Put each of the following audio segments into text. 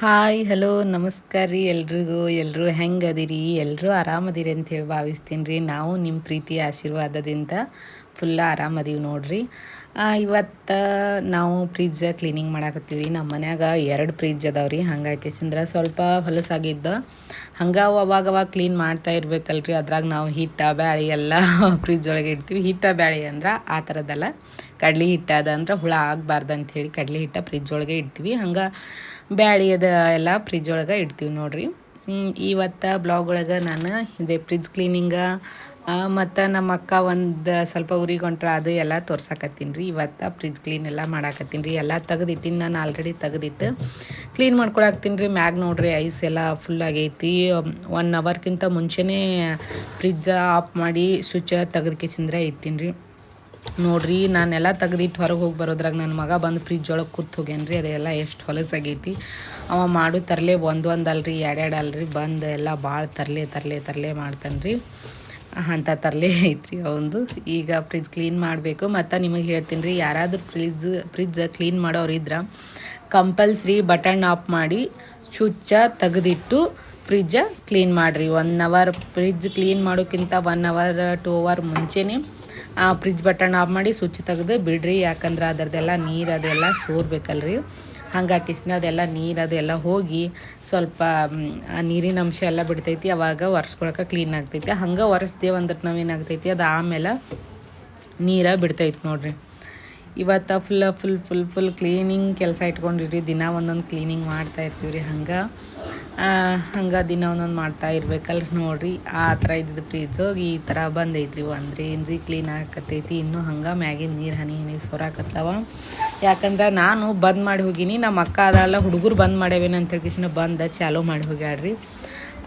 Hi hello ನಮಸ್ಕಾರ ರೀ ಎಲ್ರಿಗೂ. ಎಲ್ಲರೂ ಹೆಂಗೆ ಅದಿರಿ? ಎಲ್ಲರೂ ಆರಾಮದಿರಿ ಅಂತ ಹೇಳಿ ಭಾವಿಸ್ತೀನಿ ರೀ. ನಾವು ನಿಮ್ಮ ಪ್ರೀತಿ ಆಶೀರ್ವಾದದಿಂದ ಫುಲ್ಲ ಆರಾಮದೀವಿ ನೋಡ್ರಿ. ಇವತ್ತು ನಾವು ಫ್ರಿಜ್ ಕ್ಲೀನಿಂಗ್ ಮಾಡಾಕತ್ತೀವಿ ರೀ. ನಮ್ಮ ಮನ್ಯಾಗ ಎರಡು ಫ್ರಿಜ್ ಅದಾವೆ ರೀ. ಹಂಗಾಗಿ ಸಿಂದ್ರ ಸ್ವಲ್ಪ ಹೊಲಸಾಗಿದ್ದ. ಹಂಗೆ ಅವಾಗ ಅವಾಗ ಕ್ಲೀನ್ ಮಾಡ್ತಾ ಇರ್ಬೇಕಲ್ರಿ. ಅದ್ರಾಗ ನಾವು ಹಿಟ್ಟ, ಬ್ಯಾಳಿ ಎಲ್ಲ ಫ್ರಿಜ್ ಒಳಗೆ ಇಡ್ತೀವಿ. ಹಿಟ್ಟ, ಬ್ಯಾಳಿ ಅಂದ್ರೆ ಆ ಥರದ್ದೆಲ್ಲ ಕಡ್ಲಿ ಹಿಟ್ಟದ ಅದ ಅಂದ್ರೆ ಹುಳ ಆಗಬಾರ್ದು ಅಂಥೇಳಿ ಕಡ್ಲಿ ಹಿಟ್ಟ ಫ್ರಿಜ್ ಒಳಗೆ ಇಡ್ತೀವಿ. ಹಂಗೆ ಬ್ಯಾಳಿ ಅದ ಎಲ್ಲ ಫ್ರಿಜ್ ಒಳಗೆ ಇಡ್ತೀವಿ ನೋಡ್ರಿ. ಇವತ್ತು ಬ್ಲಾಗ್ ಒಳಗೆ ನಾನು ಇದೆ ಫ್ರಿಜ್ ಕ್ಲೀನಿಂಗ ಮತ್ತು ನಮ್ಮ ಅಕ್ಕ ಒಂದು ಸ್ವಲ್ಪ ಊರಿಗೆ ಹೊಂಟ್ರ ಅದು ಎಲ್ಲ ತೋರ್ಸಕತ್ತೀನಿ ರೀ ಇವತ್ತು ಫ್ರಿಜ್ ಕ್ಲೀನ್ ಎಲ್ಲ ಮಾಡಾಕತ್ತೀನಿ ರೀ ಎಲ್ಲ ತೆಗೆದಿಟ್ಟಿನಿ ನಾನು ಆಲ್ರೆಡಿ ತೆಗೆದಿಟ್ಟು ಕ್ಲೀನ್ ಮಾಡ್ಕೊಳಾಕ್ತೀನಿ ರೀ ಮ್ಯಾಗ ನೋಡ್ರಿ ಐಸ್ ಎಲ್ಲ ಫುಲ್ ಆಗೈತಿ. ಒನ್ ಅವರ್ಕ್ಕಿಂತ ಮುಂಚೆನೇ ಫ್ರಿಜ್ ಆಫ್ ಮಾಡಿ ಸ್ವಿಚ್ ತೆಗೆದ್ಕಿಸಿಂದ್ರೆ ಇಟ್ಟೀನಿ ರೀ ನೋಡ್ರಿ, ನಾನೆಲ್ಲ ತೆಗೆದಿಟ್ಟು ಹೊರಗೆ ಹೋಗಿ ಬರೋದ್ರಾಗ ನನ್ನ ಮಗ ಬಂದು ಫ್ರಿಜ್ ಒಳಗೆ ಕೂತ್ ಹೋಗ್ಯಾನ್ರಿ, ಅದೆಲ್ಲ ಎಷ್ಟು ಹೊಲಸಾಗೈತಿ. ಅವ ಮಾಡು ತರಲೆ ಒಂದು ಒಂದು ಅಲ್ರಿ ಎರಡೆರಡು ಅಲ್ರಿ ಬಂದು ಎಲ್ಲ ಭಾಳ ತರಲೆ ತರಲೆ ತರಲೆ ಮಾಡ್ತಾನೆ ರೀ ಅಂಥ ತರಲೆ ಐತ್ರಿ ಅವಂದು. ಈಗ ಫ್ರಿಜ್ ಕ್ಲೀನ್ ಮಾಡಬೇಕು, ಮತ್ತು ನಿಮಗೆ ಹೇಳ್ತೀನಿ ರೀ ಯಾರಾದರೂ ಫ್ರಿಜ್ ಫ್ರಿಜ್ ಕ್ಲೀನ್ ಮಾಡೋರು ಇದ್ರೆ ಕಂಪಲ್ಸ್ರಿ ಬಟನ್ ಆಫ್ ಮಾಡಿ ಚುಚ್ಚ ತೆಗೆದಿಟ್ಟು ಫ್ರಿಜ್ಜ ಕ್ಲೀನ್ ಮಾಡಿರಿ. ಒನ್ ಅವರ್ ಫ್ರಿಜ್ ಕ್ಲೀನ್ ಮಾಡೋಕ್ಕಿಂತ ಒನ್ ಅವರ್ ಟೂ ಅವರ್ ಮುಂಚೆನೇ ಫ್ರಿಜ್ ಬಟನ್ ಆಫ್ ಮಾಡಿ ಸ್ವಿಚ್ ತೆಗೆದು ಬಿಡ್ರಿ, ಯಾಕಂದ್ರೆ ಅದರದ್ದೆಲ್ಲ ನೀರು ಅದೆಲ್ಲ ಸೋರ್ಬೇಕಲ್ರಿ. ಹಂಗೆ ಅದೆಲ್ಲ ನೀರು ಅದೆಲ್ಲ ಹೋಗಿ ಸ್ವಲ್ಪ ನೀರಿನ ಅಂಶ ಎಲ್ಲ ಬಿಡ್ತೈತಿ, ಅವಾಗ ಒರೆಸ್ಕೊಳಕ್ಕೆ ಕ್ಲೀನ್ ಆಗ್ತೈತಿ. ಹಂಗೆ ಒರೆಸ್ದೇವಂದ್ರೆ ನಾವೇನಾಗ್ತೈತಿ ಅದು ಆಮೇಲೆ ನೀರು ಬಿಡ್ತೈತಿ ನೋಡ್ರಿ. ಇವತ್ತು full full full full cleaning ಕೆಲಸ ಇಟ್ಕೊಂಡಿರಿ, ದಿನ ಒಂದೊಂದು ಕ್ಲೀನಿಂಗ್ ಮಾಡ್ತಾ ಇರ್ತೀವಿ ರೀ ಹಂಗೆ. ಹಂಗೆ ದಿನ ಒಂದೊಂದು ಮಾಡ್ತಾ ಇರ್ಬೇಕಲ್ರಿ ನೋಡಿರಿ. ಆ ಥರ ಇದ್ದಿದ್ದು ಹೋಗಿ ಈ ಥರ ಬಂದೈತ್ರಿ ಒಂದು ರೇಂಜಿ ಕ್ಲೀನ್ ಆಕತ್ತೈತಿ ಇನ್ನೂ ಹಂಗೆ ಮ್ಯಾಗಿನ ನೀರು, ಹನಿ ಹನಿ ಸೊರಾಕತ್ತಾವ. ಯಾಕಂದ್ರೆ ನಾನು ಬಂದ್ ಮಾಡಿ ಹೋಗೀನಿ, ನಮ್ಮ ಅಕ್ಕ ಅದಲ್ಲ ಹುಡುಗರು ಬಂದ್ ಮಾಡ್ಯಾವೇನು ಅಂತ ಬಂದ ಚಾಲೋ ಮಾಡಿ ಹೋಗ್ಯಾಡ್ರಿ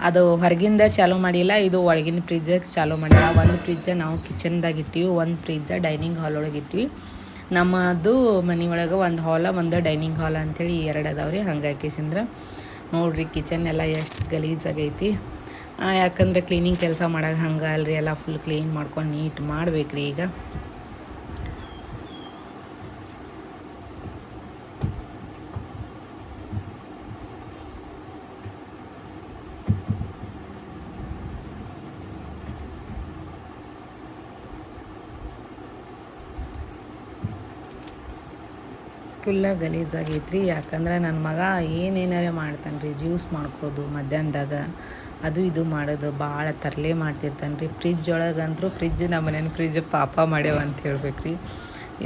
ಅದು ಹೊರಗಿಂದ ಚಾಲೂ ಮಾಡಿಲ್ಲ, ಇದು ಒಳಗಿನ ಫ್ರಿಜ್ ಚಾಲೋ ಮಾಡಿಲ್ಲ. ಒಂದು ಫ್ರಿಜ್ಜ ನಾವು ಕಿಚನ್ದಾಗ ಇಟ್ಟಿವಿ, ಒಂದು ಫ್ರಿಜ್ಜ ಡೈನಿಂಗ್ ಹಾಲ್ ಒಳಗೆ ಇಟ್ಟಿವಿ. ನಮ್ಮದು ಮನೆಯೊಳಗೆ ಒಂದು ಹಾಲ ಒಂದು ಡೈನಿಂಗ್ ಹಾಲ್ ಅಂಥೇಳಿ ಎರಡು ಅದಾವ್ರಿ. ರೀ ಹಂಗಾಗಿ ಸಿಂದ್ರೆ ನೋಡಿರಿ ಕಿಚನ್ ಎಲ್ಲ ಎಷ್ಟು ಗಲೀಜಾಗೈತಿ ಯಾಕಂದ್ರೆ ಕ್ಲೀನಿಂಗ್ ಕೆಲಸ ಮಾಡೋಕೆ ಹಂಗೆ ಅಲ್ರಿ, ಎಲ್ಲ ಫುಲ್ ಕ್ಲೀನ್ ಮಾಡ್ಕೊಂಡು ನೀಟ್ ಮಾಡ್ಬೇಕ್ರಿ ಈಗ. ಫುಲ್ಲ ಗಲೀಜಾಗೈತ್ರಿ ಯಾಕಂದ್ರೆ ನನ್ನ ಮಗ ಏನೇನಾರೇ ಮಾಡ್ತಾನೆ ರೀ ಜ್ಯೂಸ್ ಮಾಡ್ಕೊಳೋದು ಮಧ್ಯಾಹ್ನದಾಗ. ಅದು ಇದು ಮಾಡೋದು ಭಾಳ ತರಲೆ ಮಾಡ್ತಿರ್ತಾನೆ ರೀ ಫ್ರಿಜ್ ಒಳಗಂತೂ ಫ್ರಿಜ್ ನಮ್ಮ ಮನೇನ ಫ್ರಿಜ್ ಪಾಪ ಮಾಡ್ಯಾವ ಅಂತ ಹೇಳ್ಬೇಕು ರೀ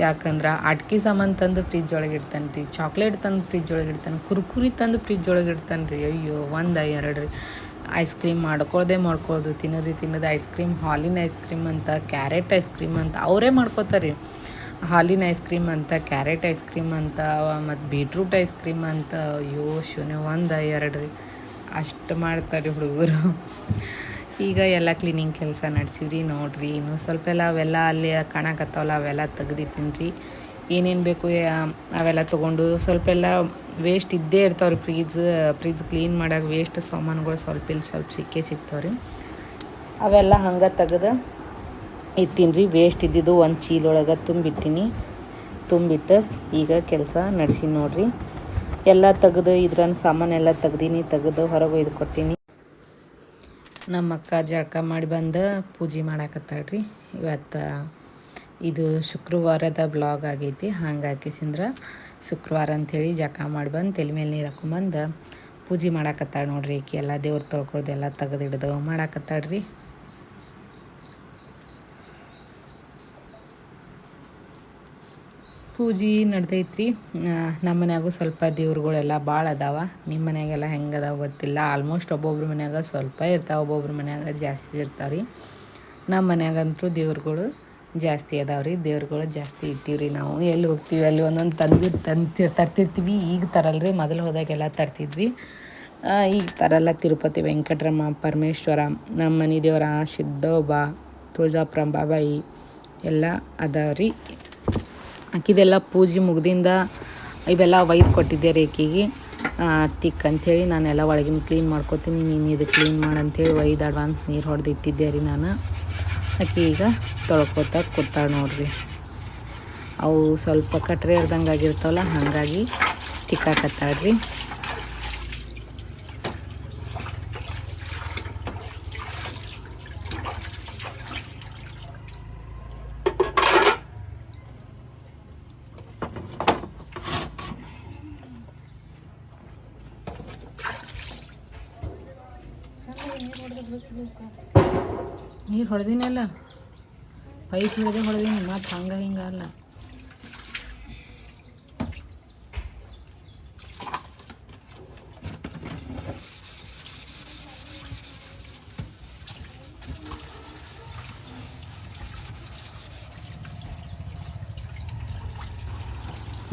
ಯಾಕಂದ್ರೆ ಅಟ್ಕಿ ಸಾಮಾನು ತಂದು ಫ್ರಿಜ್ ಒಳಗೆ ಇಡ್ತಾನೆ ರೀ ಚಾಕ್ಲೇಟ್ ತಂದು ಫ್ರಿಜ್ ಒಳಗೆ ಇಡ್ತಾನೆ ಕುರ್ಕುರಿ ತಂದು ಫ್ರಿಜ್ ಒಳಗೆ ಇಡ್ತಾನೆ ರೀ ಅಯ್ಯೋ, ಒಂದು ಎರಡು ರೀ. ಐಸ್ ಕ್ರೀಮ್ ಮಾಡ್ಕೊಳ್ಳೋದೇ ಮಾಡ್ಕೊಳ್ಳೋದು ತಿನ್ನೋದು ತಿನ್ನೋದು ಐಸ್ ಕ್ರೀಮ್ ಹಾಲಿನ ಐಸ್ ಕ್ರೀಮ್ ಅಂತ ಕ್ಯಾರೆಟ್ ಐಸ್ ಕ್ರೀಮ್ ಅಂತ, ಅವರೇ ಮಾಡ್ಕೋತಾರೆ ಹಾಲಿನ ಐಸ್ ಕ್ರೀಮ್ ಅಂತ, ಕ್ಯಾರೆಟ್ ಐಸ್ ಕ್ರೀಮ್ ಅಂತ, ಮತ್ತು ಬೀಟ್ರೂಟ್ ಐಸ್ ಕ್ರೀಮ್ ಅಂತ, ಅಯ್ಯೋ ಶೂನ್ಯ ಒಂದು ಎರಡು ರೀ. ಅಷ್ಟು ಮಾಡ್ತಾರೆ ಹುಡುಗರು. ಈಗ ಎಲ್ಲ ಕ್ಲೀನಿಂಗ್ ಕೆಲಸ ನಡೆಸಿದ್ರಿ ನೋಡಿರಿ, ಇನ್ನೂ ಸ್ವಲ್ಪ ಎಲ್ಲ ಅವೆಲ್ಲ ಅಲ್ಲಿ ಕಾಣಕತ್ತಾವಲ್ಲ, ಅವೆಲ್ಲ ತೆಗ್ದಿತ್ತೀನಿ ರೀ. ಏನೇನು ಬೇಕು ಅವೆಲ್ಲ ತೊಗೊಂಡು ಸ್ವಲ್ಪ ಎಲ್ಲ ವೇಸ್ಟ್ ಇದ್ದೇ ಇರ್ತಾವ್ರಿ ಫ್ರಿಜ್ ಫ್ರಿಜ್ ಕ್ಲೀನ್ ಮಾಡೋಕೆ ವೇಸ್ಟ್ ಸಾಮಾನುಗಳು ಸ್ವಲ್ಪ ಇಲ್ಲಿ ಸ್ವಲ್ಪ ಸಿಕ್ಕೇ ಸಿಗ್ತಾವ್ರಿ. ಅವೆಲ್ಲ ಹಂಗೆ ತೆಗೆದು ಇಟ್ಟಿನಿ ರೀ ವೇಸ್ಟ್ ಇದ್ದಿದ್ದು ಒಂದು ಚೀಲೊಳಗೆ ತುಂಬಿಟ್ಟಿನಿ. ತುಂಬಿಟ್ಟು ಈಗ ಕೆಲಸ ನಡೆಸಿ ನೋಡಿರಿ. ಎಲ್ಲ ತೆಗೆದು ಇದ್ರನ್ನ ಸಾಮಾನೆಲ್ಲ ತೆಗ್ದೀನಿ, ತೆಗೆದು ಹೊರಗೆ ಒಯ್ದು ಕೊಟ್ಟೀನಿ. ನಮ್ಮ ಅಕ್ಕ ಜಳಕ ಮಾಡಿ ಬಂದು ಪೂಜೆ ಮಾಡಾಕತ್ತಾಳ್ರಿ. ಇವತ್ತು ಇದು ಶುಕ್ರವಾರದ ಬ್ಲಾಗ್ ಆಗೈತಿ. ಹಂಗೆ ಸಿಂದ್ರ ಶುಕ್ರವಾರ ಅಂಥೇಳಿ ಜಳಕ ಮಾಡಿ ಬಂದು, ತಲೆ ಮೇಲೆ ನೀರು ಹಾಕೊಂಬಂದು ಪೂಜೆ ಮಾಡಾಕತ್ತಾಳೆ ನೋಡ್ರಿ ಈಕೆ ಎಲ್ಲ ದೇವ್ರು ತೊಳ್ಕೊಳ್ದೆಲ್ಲ ಎಲ್ಲ ತೆಗೆದು ಮಾಡಾಕತ್ತಾಳ್ರಿ. ಪೂಜೆ ನಡ್ದೈತ್ರಿ. ನಮ್ಮ ಮನ್ಯಾಗೂ ಸ್ವಲ್ಪ ದೇವ್ರುಗಳೆಲ್ಲ ಭಾಳ ಅದಾವ. ನಿಮ್ಮ ಮನ್ಯಾಗೆಲ್ಲ ಹೆಂಗೆ ಅದಾವ ಗೊತ್ತಿಲ್ಲ. ಆಲ್ಮೋಸ್ಟ್ ಒಬ್ಬೊಬ್ರ ಮನ್ಯಾಗ ಸ್ವಲ್ಪ ಇರ್ತಾವೆ, ಒಬ್ಬೊಬ್ರ ಮನ್ಯಾಗ ಜಾಸ್ತಿ ಇರ್ತಾವೆ ರೀ. ನಮ್ಮ ಮನ್ಯಾಗಂತೂ ದೇವ್ರುಗಳು ಜಾಸ್ತಿ ಅದಾವೆ ರೀ. ದೇವ್ರುಗಳು ಜಾಸ್ತಿ ಇಟ್ಟಿವ್ರಿ ನಾವು. ಎಲ್ಲಿ ಹೋಗ್ತೀವಿ, ಅಲ್ಲಿ ಒಂದೊಂದು ತಂದು ತಂದು ತರ್ತಿರ್ತೀವಿ. ಈಗ ತರಲ್ರಿ, ಮೊದಲು ಹೋದಾಗೆಲ್ಲ ತರ್ತಿದ್ವಿ. ಈಗ ತರಲ್ಲ ತಿರುಪತಿ ವೆಂಕಟರಮ, ಪರಮೇಶ್ವರ ನಮ್ಮ ಮನೆ ದೇವರ ಸಿದ್ದೋಬ ತುಳಜಾಪುರಂ, ಬಾಬಾಯಿ, ಎಲ್ಲ ಅದಾವ್ರಿ ಆಕಿದೆಲ್ಲ ಪೂಜೆ ಮುಗ್ದಿಂದ ಇವೆಲ್ಲ ಒಯ್ದು ಕೊಟ್ಟಿದ್ದೆ ರೇಖಿಗೆ. ತಿಕ್ ಅಂಥೇಳಿ ನಾನೆಲ್ಲ ಒಳಗಿನ ಕ್ಲೀನ್ ಮಾಡ್ಕೊತೀನಿ, ನೀನು ಇದು ಕ್ಲೀನ್ ಮಾಡಂಥೇಳಿ ಒಯ್ದು ಅಡ್ವಾನ್ಸ್ ನೀರು ಹೊಡೆದು ಇಟ್ಟಿದ್ದೆ ರೀ ನಾನು. ಆಕೆ ಈಗ ತೊಳ್ಕೊತ ಕೂತಾಳೆ ನೋಡ್ರಿ. ಅವು ಸ್ವಲ್ಪ ಕಟ್ರೆ ಇರ್ದಂಗೆ ಆಗಿರ್ತಾವಲ್ಲ ಹಾಗಾಗಿ ತಿಕ್ಕಾಕತ್ತಾಳ್ರಿ ನೀರು ಹೊಡೆದಿನಲ್ಲ? ಪೈಪ್ ಹಿಡ್ದೆ ಹೊಡೆದೀನಿ, ಮತ್ತು ಹಂಗೆ ಹಿಂಗೆ ಅಲ್ಲ.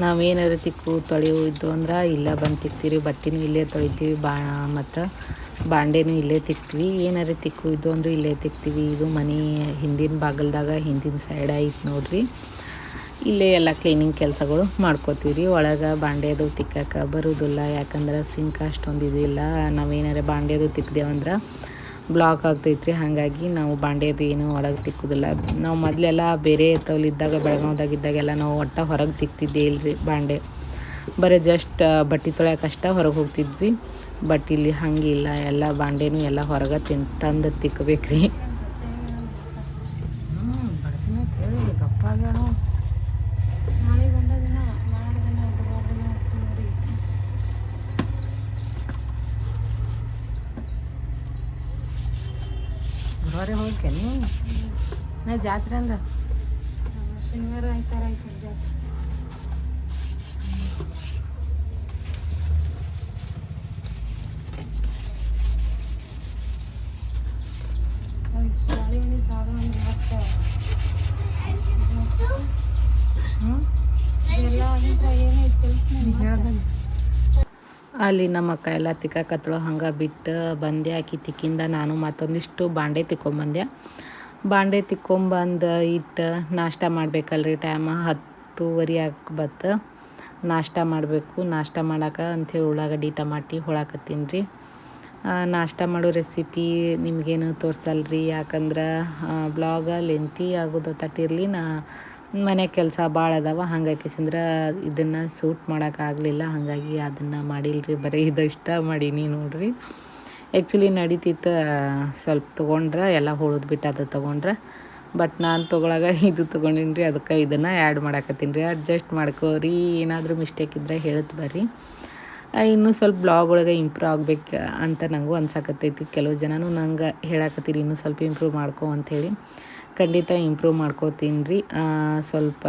ನಾವೇನಾರ ತಿಕ್ಕು, ತೊಳೆಯೋ ಇದ್ದು ಅಂದ್ರೆ ಇಲ್ಲ, ಬಂದು ತಿಕ್ತೀವಿ ಬಟ್ಟೆನೂ ಇಲ್ಲೇ ತೊಳಿತೀವಿ, ಬಾ ಮತ್ತು ಬಾಂಡೆನೂ ಇಲ್ಲೇ ತಿಕ್ತೀವಿ ಏನಾರೇ ತಿಕ್ಕು, ಇದ್ದು ಅಂದ್ರೆ ಇಲ್ಲೇ ತಿಕ್ತೀವಿ ಇದು ಮನೆ ಹಿಂದಿನ ಬಾಗಲ್ದಾಗ, ಹಿಂದಿನ ಸೈಡ್ ಐತೆ ನೋಡ್ರಿ. ಇಲ್ಲೇ ಎಲ್ಲ ಕ್ಲೀನಿಂಗ್ ಕೆಲಸಗಳು ಮಾಡ್ಕೋತೀವಿ ರೀ. ಒಳಗೆ ಬಾಂಡೆದು ತಿಕ್ಕಕ್ಕೆ ಬರೋದಿಲ್ಲ. ಯಾಕಂದ್ರೆ ಸಿಂಕ್ ಅಷ್ಟೊಂದು ಇದಿಲ್ಲ ನಾವೇನಾರ ಬಾಂಡೆದು ತಿಕ್ದೇವಂದ್ರೆ ಬ್ಲಾಕ್ ಆಗ್ತೈತ್ರಿ. ಹಾಗಾಗಿ ನಾವು ಬಾಂಡೆದು ಏನು ಒಳಗೆ ತಿಕ್ಕೋದಿಲ್ಲ. ನಾವು ಮೊದಲೆಲ್ಲ ಬೇರೆ ತವಲಿದ್ದಾಗ ಬೆಳಗಾವ್ದಾಗಿದ್ದಾಗೆಲ್ಲ ನಾವು ಒಟ್ಟು ಹೊರಗೆ ತಿಕ್ತಿದ್ದೇ ಇಲ್ರಿ ಬಾಂಡೆ. ಬರೀ ಜಸ್ಟ್ ಬಟ್ಟೆ ತೊಳೆಯೋಕ್ಕಷ್ಟೇ ಹೊರಗೆ ಹೋಗ್ತಿದ್ವಿ. ಬಟ್ ಇಲ್ಲಿ ಹಂಗಿಲ್ಲ ಎಲ್ಲ ಬಾಂಡೆನೂ ಎಲ್ಲ ಹೊರಗೆ ತಿನ್ ತಂದು ತಿಕ್ಕಬೇಕ್ರಿ ಹೊರಗೆ ಹೋಗ್ತೇನೆ ನಾ ಜಾತ್ರೆ ಅಂದ. ಶನಿವಾರ ಆಯ್ತಾರ ಆಯ್ತು ಜಾತ್ರೆ ಬಾಳೆಹಣ್ಣಿ ಸಾದ ಅಂದ್ರೆ ಮತ್ತೆ ಹ್ಞೂ ಎಲ್ಲ ಆಗಿಂತ ಏನೈತೆ ಕೆಲಸ ಅಲ್ಲಿ ನಮ್ಮ ಅಕ್ಕ ಎಲ್ಲ ತಿಕ್ಕಾಕತ್ತಳು ಹಂಗೆ ಬಿಟ್ಟು ಬಂದೆ. ಆಕಿ ತಿಕ್ಕಿಂದ ನಾನು ಮತ್ತೊಂದಿಷ್ಟು ಬಾಂಡೆ ತಿಕ್ಕೊಂಬಂದೆ. ಬಾಂಡೆ ತಿಕ್ಕೊಂಬಂದು ಇಟ್ಟು ನಾಷ್ಟ ಮಾಡಬೇಕಲ್ರಿ ಟೈಮ್ ಹತ್ತುವರೆ ಆಗಿ ಬತ್ತು ನಾಷ್ಟ ಮಾಡಬೇಕು. ನಾಷ್ಟ ಮಾಡಕ್ಕೆ ಅಂಥೇಳಿ ಉಳ್ಳಾಗಡ್ಡಿ, ಟಮಾಟಿ ಹೊಳಕತ್ತೀನಿ ರೀ ನಾಷ್ಟ ಮಾಡೋ ರೆಸಿಪಿ ನಿಮಗೇನು ತೋರಿಸಲ್ರಿ? ಯಾಕಂದ್ರೆ ಬ್ಲಾಗ ಲೆಂತಿ ಆಗೋದು ತಟ್ಟಿರಲಿ ನಾ ಮನೆ ಕೆಲಸ ಭಾಳ ಅದಾವ ಹಂಗಾಕಿಸಂದ್ರೆ ಇದನ್ನು ಸೂಟ್ ಮಾಡೋಕ್ಕಾಗಲಿಲ್ಲ ಹಾಗಾಗಿ ಅದನ್ನು ಮಾಡಿಲ್ರಿ, ಬರೀ ಇದು ಇಷ್ಟ ಮಾಡೀನಿ ನೋಡ್ರಿ. ಆ್ಯಕ್ಚುಲಿ ನಡೀತಿತ್ತು, ಸ್ವಲ್ಪ ತೊಗೊಂಡ್ರೆ, ಎಲ್ಲ ಬಿಟ್ಟು ಅದು ತೊಗೊಂಡ್ರೆ ಬಟ್ ನಾನು ತೊಗೊಳಾಗ ಇದು ತೊಗೊಂಡಿನಿ ರೀ ಅದಕ್ಕೆ ಇದನ್ನು ಆ್ಯಡ್ ಮಾಡಾಕತ್ತೀನಿ ರೀ ಅಡ್ಜಸ್ಟ್ ಮಾಡ್ಕೋರಿ, ಏನಾದರೂ ಮಿಸ್ಟೇಕ್ ಇದ್ದರೆ ಹೇಳತ್ ಬರ್ರಿ. ಇನ್ನೂ ಸ್ವಲ್ಪ ಬ್ಲಾಗ್ ಒಳಗೆ ಇಂಪ್ರೂವ್ ಆಗ್ಬೇಕು ಅಂತ ನನಗೂ ಅನ್ಸಾಕತ್ತೈತಿ, ಕೆಲವು ಜನನೂ ನಂಗೆ ಹೇಳಾಕತ್ತೀರಿ ಇನ್ನೂ ಸ್ವಲ್ಪ ಇಂಪ್ರೂವ್ ಮಾಡ್ಕೊ ಅಂಥೇಳಿ ಖಂಡಿತ ಇಂಪ್ರೂವ್ ಮಾಡ್ಕೋತೀನಿ ರೀ ಸ್ವಲ್ಪ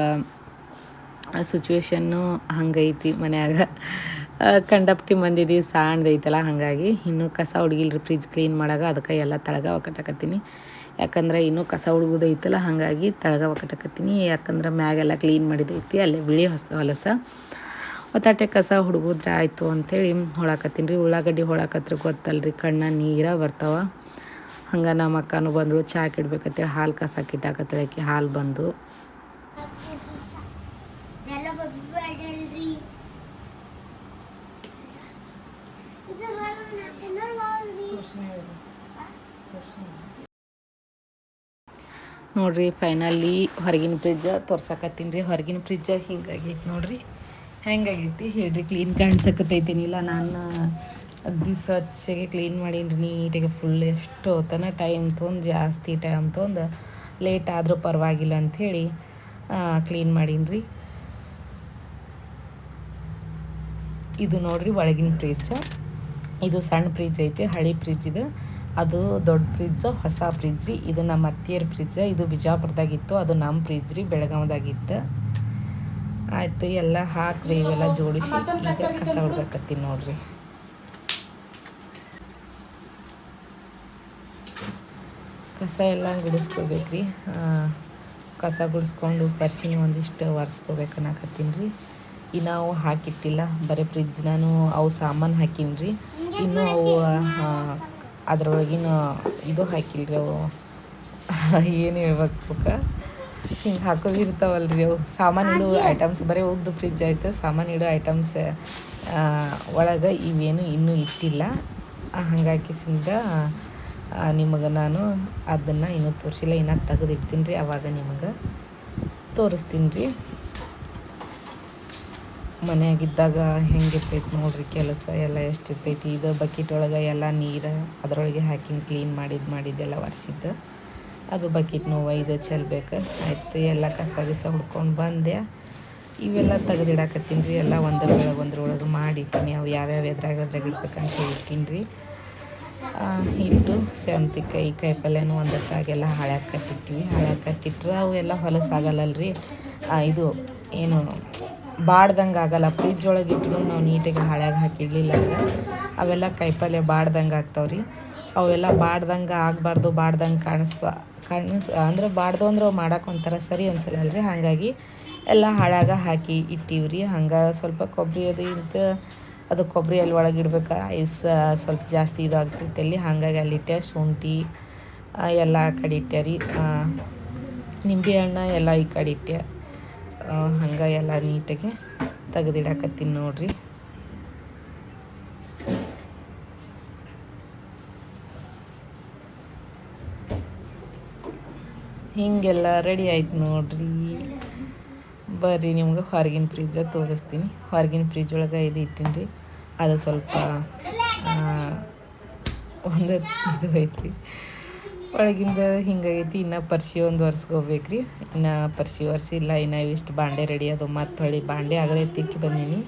ಸಿಚುವೇಶನ್ನು ಹಂಗೈತಿ ಮನ್ಯಾಗ. ಕಂಡಪ್ಟಿ ಮಂದಿದೀವಿ ಸಾಣ್ದೈತಲ್ಲ ಹಾಗಾಗಿ ಇನ್ನೂ ಕಸ ಹುಡುಗಿಲ್ರಿ ಫ್ರಿಜ್ ಕ್ಲೀನ್ ಮಾಡಾಗ, ಅದಕ್ಕೆ ಎಲ್ಲ ತಳಗ ಒಕ್ಕಟಕತ್ತೀನಿ ಯಾಕಂದ್ರೆ ಇನ್ನೂ ಕಸ ಹುಡುಗೋದೈತಲ್ಲ, ಹಾಗಾಗಿ ತಳಗ ಒಕ್ಕಟಕತ್ತೀನಿ ಯಾಕಂದ್ರೆ ಮ್ಯಾಗೆಲ್ಲ ಕ್ಲೀನ್ ಮಾಡಿದೈತಿ, ಅಲ್ಲೇ ಬಿಳಿ ಹೊಸ ಹೊಲಸ. ಒತ್ತಾಟೆ ಕಸ ಹುಡುಗಿದ್ರೆ ಆಯಿತು ಅಂಥೇಳಿ ಹೊಳಕತ್ತೀನಿ ರೀ. ಉಳ್ಳಾಗಡ್ಡಿ ಹೊಳಕತ್ರ ಗೊತ್ತಲ್ರಿ, ಕಣ್ಣ ನೀರ ಬರ್ತಾವ. ಹಂಗೆ ನಮ್ಮ ಅಕ್ಕನು ಬಂದರು ಚಾ ಇಡ್ಬೇಕಂತೇಳಿ ಹಾಲು ಕಸ ಕಿಟ್ಟಾಕತ್ತಳಕ್ಕೆ ಹಾಲು ಬಂದು. ನೋಡ್ರಿ ಫೈನಲಿ ಹೊರಗಿನ ಫ್ರಿಜ್ಜ ತೋರ್ಸಕತ್ತೀನಿ ರೀ. ಹೊರಗಿನ ಫ್ರಿಜ್ಜ ಹಿಂಗಾಗೈತಿ ನೋಡ್ರಿ. ಹೆಂಗಾಗೈತಿ ಹೇಳ್ರಿ ಕ್ಲೀನ್ ಕಾಣಿಸಕತ್ತೈತಿನಿಲ್ಲ ನಾನು ಅಗ್ದಿ ಸ್ವಚ್ಛಗೆ ಕ್ಲೀನ್ ಮಾಡೀನಿ ನೀಟಾಗಿ ಫುಲ್ ಎಷ್ಟು ತನ ಟೈಮ್ ತೊಂದು, ಜಾಸ್ತಿ ಟೈಮ್ ತೊಂದು ಲೇಟ್ ಆದರೂ ಪರವಾಗಿಲ್ಲ ಅಂಥೇಳಿ ಕ್ಲೀನ್ ಮಾಡೀನಿ ರೀ ಇದು ನೋಡ್ರಿ ಒಳಗಿನ ಫ್ರಿಜ್ಜ ಇದು ಸಣ್ಣ ಫ್ರಿಜ್ ಐತಿ, ಹಳಿ ಫ್ರಿಜ್ ಇದು. ಅದು ದೊಡ್ಡ ಫ್ರಿಜ್ ಹೊಸ ಫ್ರಿಜ್ ರೀ ಇದು ನಮ್ಮ ಅತ್ತಿಯರ ಫ್ರಿಜ್ ಇದು ಬಿಜಾಪುರದಾಗಿತ್ತು ಅದು ನಮ್ಮ ಫ್ರಿಜ್ ರೀ ಬೆಳಗಾವ್ದಾಗಿತ್ತು ಆಯ್ತು, ಎಲ್ಲ ಹಾಕ್ರಿ, ಇವೆಲ್ಲ ಜೋಡಿಸಿ, ಈಗ ಕಸ ಹೊಡ್ಬೇಕತ್ತೀನಿ ನೋಡ್ರಿ. ಕಸ ಎಲ್ಲ ಗುಡಿಸ್ಕೋಬೇಕ್ರಿ. ರೀ ಕಸ ಗುಡಿಸ್ಕೊಂಡು ಪರ್ಸಿನ ಒಂದಿಷ್ಟು ಒರೆಸ್ಕೋಬೇಕು ಅನ್ನಕತ್ತೀನಿ ರೀ. ಇನ್ನು ಅವು ಹಾಕಿಟ್ಟಿಲ್ಲ. ಬರೀ ಫ್ರಿಜ್ನಾನು ಅವು ಸಾಮಾನು ಹಾಕೀನಿ ರೀ ಇನ್ನೂ ಅವು ಅದರೊಳಗಿನ ಇದು ರೀ ಅವು. ಏನು ಹೇಳ್ಬೇಕು ಹಿಂಗೆ ಹಾಕೋದು ರೀ ಅವು. ಸಾಮಾನು ಇಡೋ ಐಟಮ್ಸ್ ಬರೀ ಉದ್ದು ಫ್ರಿಜ್ ಆಯ್ತು. ಸಾಮಾನು ಇಡೋ ಐಟಮ್ಸ್ ಒಳಗೆ ಇವೇನು ಇನ್ನೂ ಇಟ್ಟಿಲ್ಲ. ಹಂಗಾಕಿಸಿಂದ ನಿಮಗೆ ನಾನು ಅದನ್ನು ಇನ್ನೂ ತೋರಿಸಿಲ್ಲ. ಇನ್ನೂ ತೆಗೆದಿಡ್ತೀನಿ ರೀ ಆವಾಗ ನಿಮಗೆ ತೋರಿಸ್ತೀನಿ ರೀ ಮನೆಯಾಗಿದ್ದಾಗ ಹೆಂಗಿರ್ತೈತೆ ನೋಡ್ರಿ ಕೆಲಸ ಎಲ್ಲ ಎಷ್ಟು ಇರ್ತೈತಿ ಇದು ಬಕೆಟ್ ಒಳಗೆ ಎಲ್ಲ ನೀರು ಅದರೊಳಗೆ ಹಾಕಿ ಕ್ಲೀನ್ ಮಾಡಿದ್ದು ಮಾಡಿದ್ದೆಲ್ಲ ಒರೆಸಿದ್ದು. ಅದು ಬಕೆಟ್ ನೋವು, ಇದು ಚೆಲ್ಬೇಕು ಆಯ್ತು, ಎಲ್ಲ ಕಸ ಗಿಸ ಹುಡ್ಕೊಂಡು ಬಂದೆ. ಇವೆಲ್ಲ ತೆಗೆದಿಡಾಕತ್ತೀನಿ ರೀ ಎಲ್ಲ ಒಂದ್ರೊಳಗೆ ಒಂದ್ರೊಳಗೆ ಮಾಡಿಟ್ಟಿನಿ ಅವು ಯಾವ್ಯಾವ ಎದ್ರಾಗ ಅದ್ರಾಗ ಇಡ್ಬೇಕಂತ ಹೇಳ್ತೀನಿ ರೀ ಆ, ಇಟ್ಟು ಸೇವಂತಿಕಾಯಿ ಕಾಯಿ ಪಲ್ಯನೂ ಒಂದಕ್ಕಾಗೆಲ್ಲ ಹಾಳ್ಯಾಗ ಕಟ್ಟಿಟ್ಟಿವಿ ಹಾಳ್ಯಾಗ ಕಟ್ಟಿಟ್ರೆ ಎಲ್ಲ ಹೊಲಸಾಗಲ್ಲಲ್ರಿ ಇದು ಏನು ಬಾಡ್ದಂಗೆ ಆಗಲ್ಲ. ಫ್ರಿಜ್ ಒಳಗೆ ಇಟ್ಕೊಂಡು ನಾವು ನೀಟಾಗಿ ಹಾಳ್ಯಾಗ ಹಾಕಿಡ್ಲಿಲ್ಲ ಅಂದ್ರೆ ಅವೆಲ್ಲ ಕಾಯಿಪಲ್ಯ ಬಾಡ್ದಂಗೆ ಆಗ್ತಾವ್ರಿ. ಅವೆಲ್ಲ ಬಾಡ್ದಂಗೆ ಆಗಬಾರ್ದು ಬಾಡ್ದಂಗೆ ಕಾಣಿಸ್ಬಾ ಕಾಣಿಸ್ ಅಂದ್ರೆ ಬಾಡ್ದು ಅಂದ್ರೆ ಅವು ಮಾಡೋಕೆ ಒಂಥರ ಸರಿ ಅನ್ಸಲ್ಲ ರೀ ಹಾಗಾಗಿ ಎಲ್ಲ ಹಾಳಾಗ ಹಾಕಿ ಇಟ್ಟಿವ್ರಿ. ಹಂಗೆ ಸ್ವಲ್ಪ ಕೊಬ್ಬರಿ ಅದು ಇಂತ ಅದು ಕೊಬ್ಬರಿ ಅಲ್ಲಿ ಇಡ್ಬೇಕು. ಐಸ್ ಸ್ವಲ್ಪ ಜಾಸ್ತಿ ಇದಾಗ್ತೈತೆ ಅಲ್ಲಿ ಹಾಗಾಗಿ ಅಲ್ಲಿಟ್ಟೆ ಶುಂಠಿ ಎಲ್ಲ ಆ ಕಡೆ ಇಟ್ಟೆ ರೀ. ನಿಂಬೆ ಹಣ್ಣು ಎಲ್ಲ ಈ ಕಡೆ ಇಟ್ಟೆ. ಹಂಗೆ ಎಲ್ಲ ನೀಟಾಗಿ ತೆಗೆದಿಡಕತ್ತೀನಿ ನೋಡ್ರಿ. ಹಿಂಗೆಲ್ಲ ರೆಡಿ ಆಯ್ತು ನೋಡ್ರಿ. ಬರ್ರಿ, ನಿಮ್ಗೆ ಹೊರಗಿನ ಫ್ರಿಜ್ಜ ತೋರಿಸ್ತೀನಿ. ಹೊರಗಿನ ಫ್ರಿಜ್ ಒಳಗೆ ಇದು ಇಟ್ಟೀನಿ ಅದು ಸ್ವಲ್ಪ ಒಂದು ಇದು ಐತ್ರಿ. ಒಳಗಿಂದ ಹಿಂಗಾಗೈತಿ, ಇನ್ನು ಪರ್ಸಿ ಒಂದು ಒರೆಸ್ಕೋಬೇಕು ರೀ ಇನ್ನು ಪರ್ಸಿ ಒರೆಸಿಲ್ಲ, ಇನ್ನು ಇವಿಷ್ಟು ಬಾಂಡೆ ರೆಡಿ ಅದು ಮತ್ತು ಹೊಳಿ ಬಾಂಡೆ ಆಗಲೇ ತಿಕ್ಕಿ ಬಂದೀನಿ.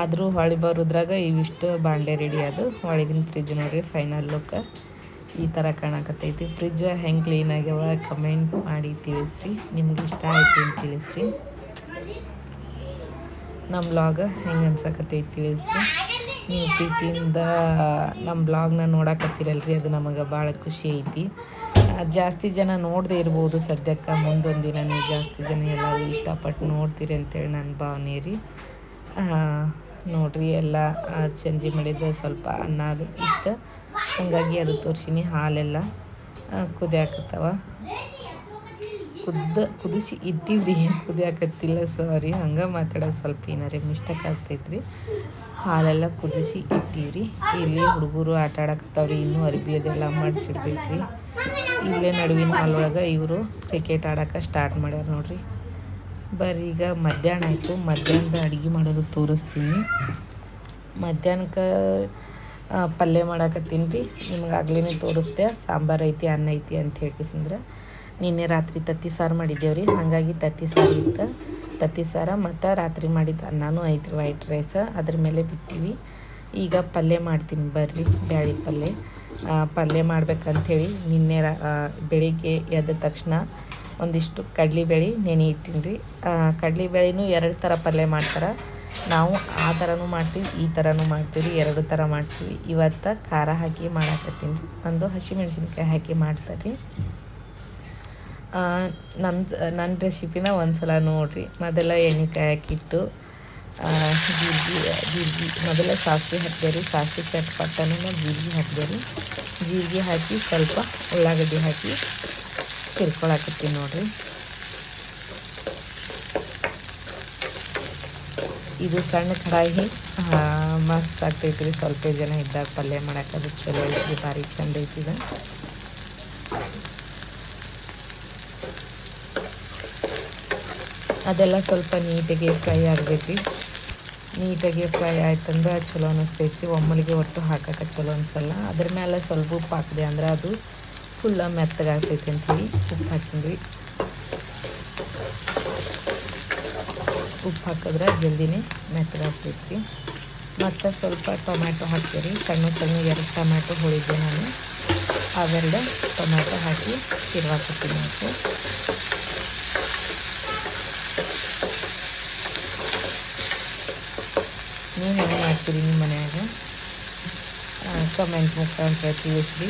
ಆದರೂ ಹೊಳಿ ಬರೋದ್ರಾಗ ಇವಿಷ್ಟು ಬಾಂಡೆ ರೆಡಿ ಅದು. ಒಳಗಿನ ಫ್ರಿಜ್ ನೋಡ್ರಿ ಫೈನಲ್ ಲುಕ್ ಈ ಥರ ಕಾಣಕತ್ತೈತಿ. ಫ್ರಿಜ್ ಹೆಂಗೆ ಕ್ಲೀನ್ ಆಗ್ಯಾವ ಕಮೆಂಟ್ ಮಾಡಿ ತಿಳಿಸ್ರಿ. ನಿಮ್ಗೆ ಇಷ್ಟ ಆಯ್ತು ಅಂತ ತಿಳಿಸ್ರಿ. ನಮ್ಮ ಬ್ಲಾಗ್ ಹೆಂಗೆ ಅನ್ಸಕತ್ತೈತಿ ತಿಳಿಸ್ರಿ. ನೀವು ಪ್ರೀತಿಯಿಂದ ನಮ್ಮ ಬ್ಲಾಗ್ನ ನೋಡಕತ್ತೀರಲ್ರಿ, ಅದು ನಮಗೆ ಭಾಳ ಖುಷಿ ಐತಿ. ಜಾಸ್ತಿ ಜನ ನೋಡದೇ ಇರ್ಬೋದು ಸದ್ಯಕ್ಕೆ ಮುಂದೊಂದು ದಿನ ನೀವು ಜಾಸ್ತಿ ಜನ ಎಲ್ಲರೂ ಇಷ್ಟಪಟ್ಟು ನೋಡ್ತೀರಿ ಅಂತೇಳಿ ನನ್ನ ಭಾವನೆ ರೀ. ನೋಡಿರಿ, ಎಲ್ಲ ಚಂಜಿ ಮಾಡಿದ ಸ್ವಲ್ಪ ಅನ್ನ ಅದು ಇತ್ತು. ಹಂಗಾಗಿ ಅದು ತೋರ್ಸಿನಿ, ಹಾಲೆಲ್ಲ ಕುದಿಯಾಕತ್ತವ. ಕುದ್ದ, ಕುದಿಸಿ ಇಟ್ಟಿವ್ರಿ. ಕುದಿಯಾಕತ್ತಿಲ್ಲ ಸಾರಿ ಹಂಗೆ ಮಾತಾಡೋದು ಸ್ವಲ್ಪ ಏನಾರೇ ಮಿಸ್ಟೇಕ್ ಆಗ್ತೈತ್ರಿ. ಹಾಲೆಲ್ಲ ಕುದಿಸಿ ಇಟ್ಟಿವ್ರಿ. ಇಲ್ಲಿ ಹುಡುಗರು ಆಟ ಆಡಕತ್ತಾವ್ರಿ. ಇನ್ನೂ ಅರ್ಬಿ ಅದೆಲ್ಲ ಮಾಡಿಸಿಡ್ಬೇಕ್ರಿ. ಇಲ್ಲೇ ನಡುವಿನ ಹಾಲೊಳಗೆ ಇವರು ಕ್ರಿಕೆಟ್ ಆಡೋಕೆ ಸ್ಟಾರ್ಟ್ ಮಾಡ್ಯಾರ ನೋಡ್ರಿ. ಬರ್ರಿ, ಈಗ ಮಧ್ಯಾಹ್ನ ಆಯಿತು. ಮಧ್ಯಾಹ್ನದ ಅಡುಗೆ ಮಾಡೋದು ತೋರಿಸ್ತೀನಿ. ಮಧ್ಯಾಹ್ನಕ್ಕೆ ಪಲ್ಯ ಮಾಡಾಕತ್ತೀನಿ ರೀ. ನಿಮ್ಗೆ ಆಗ್ಲೇ ತೋರಿಸ್ದೆ. ಸಾಂಬಾರು ಐತಿ, ಅನ್ನ ಐತಿ ಅಂತ ಹೇಳಿಸಿಂದ್ರೆ ನಿನ್ನೆ ರಾತ್ರಿ ತತ್ತಿ ಸಾರು ಮಾಡಿದ್ದೇವೆ ರೀ. ಹಾಗಾಗಿ ತತ್ತಿ ಸಾರು ಇತ್ತು. ತತ್ತಿ ಸಾರ ಮತ್ತು ರಾತ್ರಿ ಮಾಡಿದ ಅನ್ನನೂ, ಐತ್ರಿ ವೈಟ್ ರೈಸ ಅದ್ರ ಮೇಲೆ ಬಿಟ್ಟೀವಿ. ಈಗ ಪಲ್ಯ ಮಾಡ್ತೀನಿ ಬರ್ರಿ, ಬ್ಯಾಳಿ ಪಲ್ಯ. ಪಲ್ಯ ಮಾಡ್ಬೇಕಂಥೇಳಿ ನಿನ್ನೆ ಬೆಳಿಗ್ಗೆ ಎದ್ದ ತಕ್ಷಣ ಒಂದಿಷ್ಟು ಕಡ್ಲಿಬೇಳೆ ನೆನೆ ಇಟ್ಟೀನಿ ರೀ. ಕಡ್ಲಿಬೇಳೆನೂ ಎರಡು ಥರ ಪಲ್ಯ ಮಾಡ್ತಾರೆ. ನಾವು ಆ ಥರನೂ ಮಾಡ್ತೀವಿ, ಈ ಥರನೂ ಮಾಡ್ತೀವಿ ಎರಡು ಥರ ಮಾಡ್ತೀವಿ. ಇವತ್ತು ಖಾರ ಹಾಕಿ ಮಾಡಾಕತ್ತೀನಿ. ರೀ ಒಂದು ಹಸಿಮೆಣ್ಸಿನ್ಕಾಯಿ ಹಾಕಿ ಮಾಡ್ತಾರೆ ರೀ ನಂದು ನನ್ನ ರೆಸಿಪಿನ ಒಂದ್ಸಲ ನೋಡಿರಿ. ಮೊದಲ ಎಣ್ಣೆಕಾಯಿ ಹಾಕಿಟ್ಟು ಜೀರ್ಗಿ ಜೀರ್ಗಿ, ಜೀರಿಗೆ, ಮೊದಲ ಸಾಸಿವೆ ಹಾಕಿದೆ ರೀ ಸಾಸಿವೆ ಜೀರಿಗೆ ಹಾಕಿದೆ ರೀ ಜೀರ್ಗಿ ಹಾಕಿ ಸ್ವಲ್ಪ ಉಳ್ಳಾಗಡ್ಡಿ ಹಾಕಿ ತಿರ್ಕೊಳಕತ್ತೀನಿ ನೋಡ್ರಿ. ಇದು ಸಣ್ಣ ಕಡಾಯಿ ಮಸ್ತ್ ಆಗ್ತೈತ್ರಿ. ಸ್ವಲ್ಪ ಜನ ಇದ್ದಾಗ ಪಲ್ಯ ಮಾಡಕ್ಕೆ ಅದು ಚಲೋ ಐತಿ ಭಾರಿ ಚಂದ ಐತಿ ಅದೆಲ್ಲ ಸ್ವಲ್ಪ ನೀಟಾಗಿ ಫ್ರೈ ಆಗಬೇಕು ನೀಟಾಗಿ ಫ್ರೈ ಆಯ್ತಂದ್ರೆ ಚಲೋ ಅನಿಸ್ತೈತಿ. ಒಮ್ಮಲಿಗೆ ಒಟ್ಟು ಹಾಕಕ್ಕೆ ಚಲೋ ಅನಿಸಲ್ಲ. ಅದ್ರ ಮೇಲೆ ಸ್ವಲ್ಪ ಉಪ್ಪು ಹಾಕಿದೆ ಅಂದ್ರೆ ಅದು ಫುಲ್ಲ ಮೆತ್ತಗಾಗ್ತೈತಿ ಅಂತೇಳಿ ಉಪ್ಪು ಹಾಕಿದ್ವಿ. ಉಪ್ಪು ಹಾಕಿದ್ರೆ ಜಲ್ದಿನೇ ಮೆತ್ತಗಾಗ್ತೈತಿ ಮತ್ತು ಸ್ವಲ್ಪ ಟೊಮ್ಯಾಟೊ ಹಾಕ್ತೀರಿ. ಸಣ್ಣ ಸಣ್ಣ ಎರಡು ಟೊಮ್ಯಾಟೊ ಹೋಳಿದ್ದೆ ನಾನು. ಅವೆರಡು ಟೊಮ್ಯಾಟೊ ಹಾಕಿ ತಿರ್ವಾಕತ್ತೀನಿ ಮತ್ತು. ನೀವು ಹೆಂಗೆ ಮಾಡ್ತೀರಿ ನಿಮ್ಮ ಮನ್ಯಾಗ. ಕಮೆಂಟ್ ಮುಖಾಂತರ ತಿಳಿಸ್ರಿ.